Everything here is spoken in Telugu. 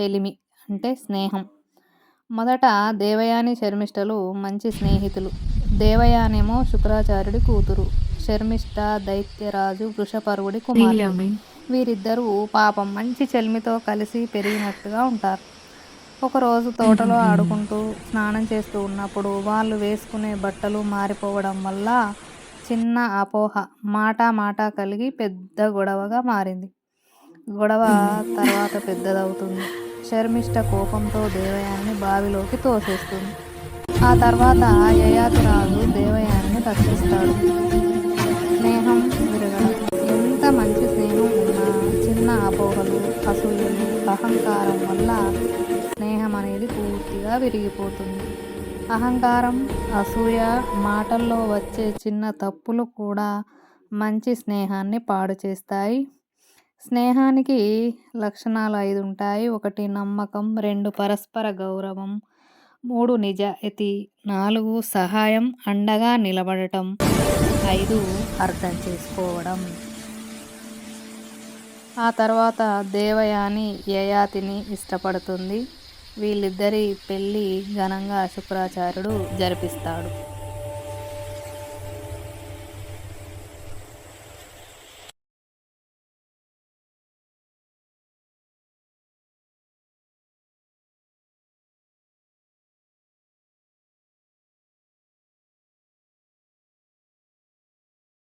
చెలిమి అంటే స్నేహం. మొదట దేవయాని శర్మిష్టలు మంచి స్నేహితులు. దేవయానేమో శుక్రాచార్యుడి కూతురు. శర్మిష్ట దైత్యరాజు వృషపర్వుడి కుమారుడు వీరిద్దరూ పాపం మంచి చెల్మితో కలిసి పెరిగినట్టుగా ఉంటారు. ఒకరోజు తోటలో ఆడుకుంటూ స్నానం చేస్తూ ఉన్నప్పుడు వాళ్ళు వేసుకునే బట్టలు మారిపోవడం వల్ల చిన్న అపోహ మాట మాట కలిగి పెద్ద గొడవగా మారింది. గొడవ తర్వాత పెద్దదవుతుంది. శర్మిష్ట కోపంతో దేవయాన్ని బావిలోకి తోసేస్తుంది. ఆ తర్వాత యయాతిరాజు దేవయాన్ని రక్షిస్తాడు. స్నేహం విరగడం. ఎంత మంచి స్నేహం ఉన్నా చిన్న అపోహలు అసూయలు అహంకారం వల్ల స్నేహం అనేది పూర్తిగా విరిగిపోతుంది. అహంకారం అసూయ మాటల్లో వచ్చే చిన్న తప్పులు కూడా మంచి స్నేహాన్ని పాడు చేస్తాయి. స్నేహానికి లక్షణాలు ఐదు ఉంటాయి. ఒకటి నమ్మకం రెండు పరస్పర గౌరవం మూడు నిజాయితీ నాలుగు సహాయం అండగా నిలబడటం ఐదు అర్థం చేసుకోవడం. ఆ తర్వాత దేవయాని యయాతిని ఇష్టపడుతుంది. వీళ్ళిద్దరి పెళ్ళి ఘనంగా శుక్రాచార్యుడు జరిపిస్తాడు.